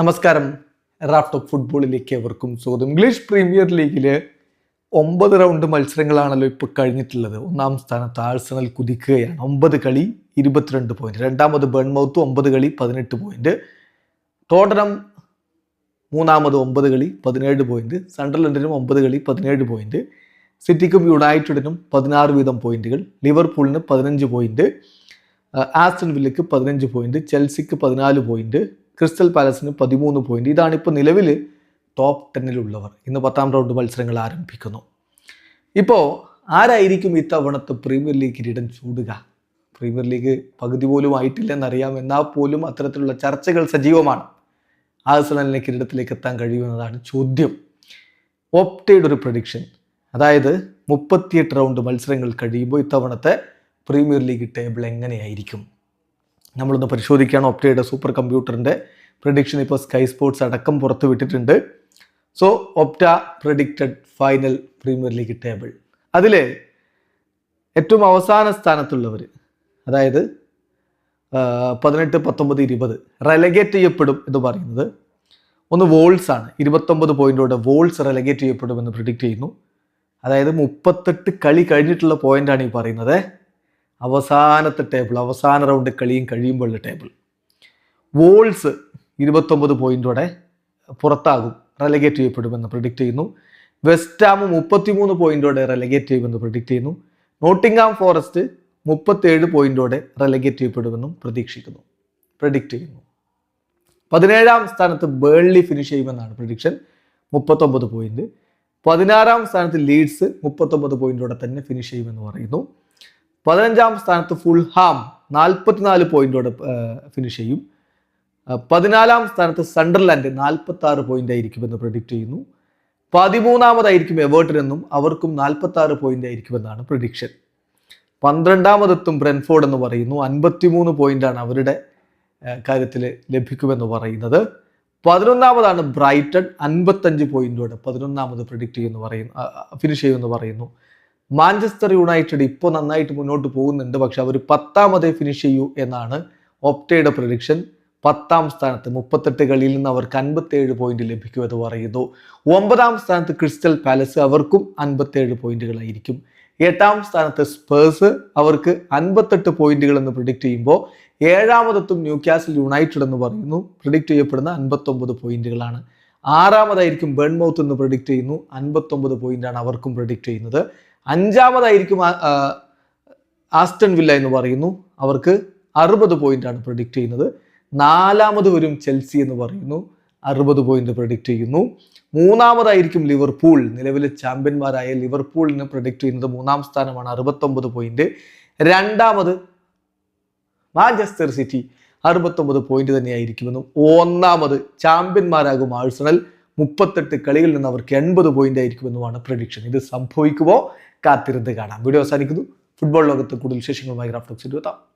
നമസ്കാരം. Raft of ഫുട്ബോളിലേക്ക് എവർക്കും സ്വാഗതം. ഇംഗ്ലീഷ് പ്രീമിയർ ലീഗിൽ ഒമ്പത് റൗണ്ട് മത്സരങ്ങളാണല്ലോ ഇപ്പോൾ കഴിഞ്ഞിട്ടുള്ളത്. ഒന്നാം സ്ഥാനത്ത് ആഴ്സണൽ കുതിക്കുകയാണ്. ഒമ്പത് കളി ഇരുപത്തിരണ്ട് പോയിന്റ് രണ്ടാമത് ബേൺമൗത്ത് ഒമ്പത് കളി പതിനെട്ട് പോയിന്റ് ടോട്ടനം മൂന്നാമത് ഒമ്പത് കളി പതിനേഴ് പോയിന്റ് സണ്ടർലൻഡിനും ഒമ്പത് കളി പതിനേഴ് പോയിന്റ് സിറ്റിക്കും യുണൈറ്റഡിനും പതിനാറ് വീതം പോയിന്റുകൾ ലിവർപൂളിന് പതിനഞ്ച് പോയിന്റ് ആസ്റ്റൺ വില്ലയ്ക്ക് പതിനഞ്ച് പോയിന്റ് ചെൽസിക്ക് പതിനാല് പോയിന്റ് ക്രിസ്റ്റൽ പാലസിന് പതിമൂന്ന് പോയിന്റ് ഇതാണ് ഇപ്പോൾ നിലവിൽ ടോപ്പ് ടെന്നിലുള്ളവർ ഇന്ന് പത്താം റൗണ്ട് മത്സരങ്ങൾ ആരംഭിക്കുന്നു. ഇപ്പോൾ ആരായിരിക്കും ഇത്തവണത്തെ പ്രീമിയർ ലീഗ് കിരീടം ചൂടുക? പ്രീമിയർ ലീഗ് പകുതി പോലും ആയിട്ടില്ലെന്നറിയാം. എന്നാൽ പോലും അത്തരത്തിലുള്ള ചർച്ചകൾ സജീവമാണ്. ആഴ്സണലിനെ കിരീടത്തിലേക്ക് എത്താൻ കഴിയുമെന്നതാണ് ചോദ്യം. ഓപ്റ്റയുടെ ഒരു പ്രഡിക്ഷൻ അതായത് മുപ്പത്തിയെട്ട് റൗണ്ട് മത്സരങ്ങൾ കഴിയുമ്പോൾ ഇത്തവണത്തെ പ്രീമിയർ ലീഗ് ടേബിൾ എങ്ങനെയായിരിക്കും? നമ്മളൊന്ന് പരിശോധിക്കുകയാണ് ഒപ്റ്റയുടെ സൂപ്പർ കമ്പ്യൂട്ടറിന്റെ പ്രഡിക്ഷൻ ഇപ്പോൾ സ്കൈ സ്പോർട്സ് അടക്കം പുറത്തു വിട്ടിട്ടുണ്ട്. So Opta predicted final Premier League table അതിൽ ഏറ്റവും അവസാന സ്ഥാനത്തുള്ളവർ അതായത് പതിനെട്ട് പത്തൊമ്പത് ഇരുപത് റെലഗേറ്റ് ചെയ്യപ്പെടും എന്ന് പറയുന്നത് ഒന്ന് വോൾസ് ആണ്. ഇരുപത്തൊമ്പത് പോയിന്റോടെ വോൾസ് റെലഗേറ്റ് ചെയ്യപ്പെടുമെന്ന് പ്രിഡിക്റ്റ് ചെയ്യുന്നു. അതായത് മുപ്പത്തെട്ട് കളി കഴിഞ്ഞിട്ടുള്ള പോയിന്റാണ് ഈ പറയുന്നത്. അവസാനത്തെ ടേബിൾ അവസാന റൗണ്ട് കളിയും കഴിയുമ്പോഴുള്ള ടേബിൾ വോൾസ് ഇരുപത്തൊമ്പത് പോയിന്റോടെ പുറത്താകും റെലഗേറ്റ് ചെയ്യപ്പെടുമെന്ന് പ്രിഡിക്റ്റ് ചെയ്യുന്നു. വെസ്റ്റാം മുപ്പത്തിമൂന്ന് പോയിന്റോടെ റെലഗേറ്റ് ചെയ്യുമെന്ന് പ്രിഡിക്റ്റ് ചെയ്യുന്നു. നോട്ടിംഗാം ഫോറസ്റ്റ് മുപ്പത്തേഴ് പോയിന്റോടെ റെലഗേറ്റ് ചെയ്യപ്പെടുമെന്നും പ്രതീക്ഷിക്കുന്നു പ്രഡിക്റ്റ് ചെയ്യുന്നു. പതിനേഴാം സ്ഥാനത്ത് ബേൺലി ഫിനിഷ് ചെയ്യുമെന്നാണ് പ്രഡിക്ഷൻ മുപ്പത്തൊമ്പത് പോയിന്റ് പതിനാറാം സ്ഥാനത്ത് ലീഡ്സ് മുപ്പത്തൊമ്പത് പോയിന്റോടെ തന്നെ ഫിനിഷ് ചെയ്യുമെന്ന് പറയുന്നു. പതിനഞ്ചാം സ്ഥാനത്ത് ഫുൾ ഹാം നാൽപ്പത്തിനാല് പോയിന്റോടെ ഫിനിഷ് ചെയ്യും. പതിനാലാം സ്ഥാനത്ത് സണ്ടർലാൻഡ് നാൽപ്പത്തി ആറ് പോയിന്റ് ആയിരിക്കുമെന്ന് പ്രഡിക്റ്റ് ചെയ്യുന്നു. പതിമൂന്നാമതായിരിക്കും എവേർട്ടൻ എന്നും അവർക്കും നാൽപ്പത്തി ആറ് പോയിന്റ് ആയിരിക്കുമെന്നാണ് പ്രഡിക്ഷൻ പന്ത്രണ്ടാമതെത്തും ബ്രെൻഫോർഡ് എന്ന് പറയുന്നു. അൻപത്തിമൂന്ന് പോയിന്റാണ് അവരുടെ കാര്യത്തിൽ ലഭിക്കുമെന്ന് പറയുന്നത്. പതിനൊന്നാമതാണ് ബ്രൈറ്റൺ അൻപത്തഞ്ച് പോയിന്റോടെ പതിനൊന്നാമത് പ്രഡിക്റ്റ് ചെയ്യുമെന്ന് പറയുന്നു ഫിനിഷ് ചെയ്യുമെന്ന് പറയുന്നു. മാഞ്ചസ്റ്റർ യുണൈറ്റഡ് ഇപ്പോൾ നന്നായിട്ട് മുന്നോട്ട് പോകുന്നുണ്ട്. പക്ഷെ അവർ പത്താമതേ ഫിനിഷ് ചെയ്യൂ എന്നാണ് ഒപ്റ്റയുടെ പ്രഡിക്ഷൻ പത്താം സ്ഥാനത്ത് മുപ്പത്തെട്ട് കളിയിൽ നിന്ന് അവർക്ക് അൻപത്തേഴ് പോയിന്റ് ലഭിക്കുമെന്ന് പറയുന്നു. ഒമ്പതാം സ്ഥാനത്ത് ക്രിസ്റ്റൽ പാലസ് അവർക്കും അൻപത്തേഴ് പോയിന്റുകളായിരിക്കും. എട്ടാം സ്ഥാനത്ത് സ്പേഴ്സ് അവർക്ക് അൻപത്തെട്ട് പോയിന്റുകൾ എന്ന് പ്രിഡിക്റ്റ് ചെയ്യുമ്പോൾ ഏഴാമതെത്തും ന്യൂ ക്യാസിൽ യുണൈറ്റഡ് എന്ന് പറയുന്നു. പ്രിഡിക്റ്റ് ചെയ്യപ്പെടുന്ന അൻപത്തൊമ്പത് പോയിന്റുകളാണ്. ആറാമതായിരിക്കും ബേൺമൗത്ത് എന്ന് പ്രിഡിക്റ്റ് ചെയ്യുന്നു. അൻപത്തൊമ്പത് പോയിന്റാണ് അവർക്കും പ്രിഡിക്റ്റ് ചെയ്യുന്നത്. അഞ്ചാമതായിരിക്കും ആസ്റ്റൺ വില്ല എന്ന് പറയുന്നു. അവർക്ക് അറുപത് ആണ് പ്രഡിക്റ്റ് ചെയ്യുന്നത്. നാലാമത് വരും ചെൽസി എന്ന് പറയുന്നു. അറുപത് പോയിന്റ് പ്രഡിക്റ്റ് ചെയ്യുന്നു. മൂന്നാമതായിരിക്കും ലിവർപൂൾ. നിലവിലെ ചാമ്പ്യന്മാരായ ലിവർപൂളിനെ പ്രഡിക്റ്റ് ചെയ്യുന്നത് മൂന്നാം സ്ഥാനമാണ്. അറുപത്തൊമ്പത് പോയിന്റ് രണ്ടാമത് മാഞ്ചസ്റ്റർ സിറ്റി അറുപത്തൊമ്പത് പോയിന്റ് തന്നെയായിരിക്കുമെന്നും. ഒന്നാമത് ചാമ്പ്യന്മാരാകും ആഴ്സണൽ. മുപ്പത്തെട്ട് കളികളിൽ നിന്ന് അവർക്ക് എൺപത് പോയിന്റ് ആയിരിക്കുമെന്നുമാണ് പ്രഡിക്ഷൻ. ഇത് സംഭവിക്കുമോ? കാത്തിരുന്ന് കാണാം. വീഡിയോ അവസാനിക്കുന്നു. ഫുട്ബോൾ ലോകത്ത് കൂടുതൽ വിശേഷങ്ങളുമായി ഗ്രാഫ്റ്റോക്സ് എത്താം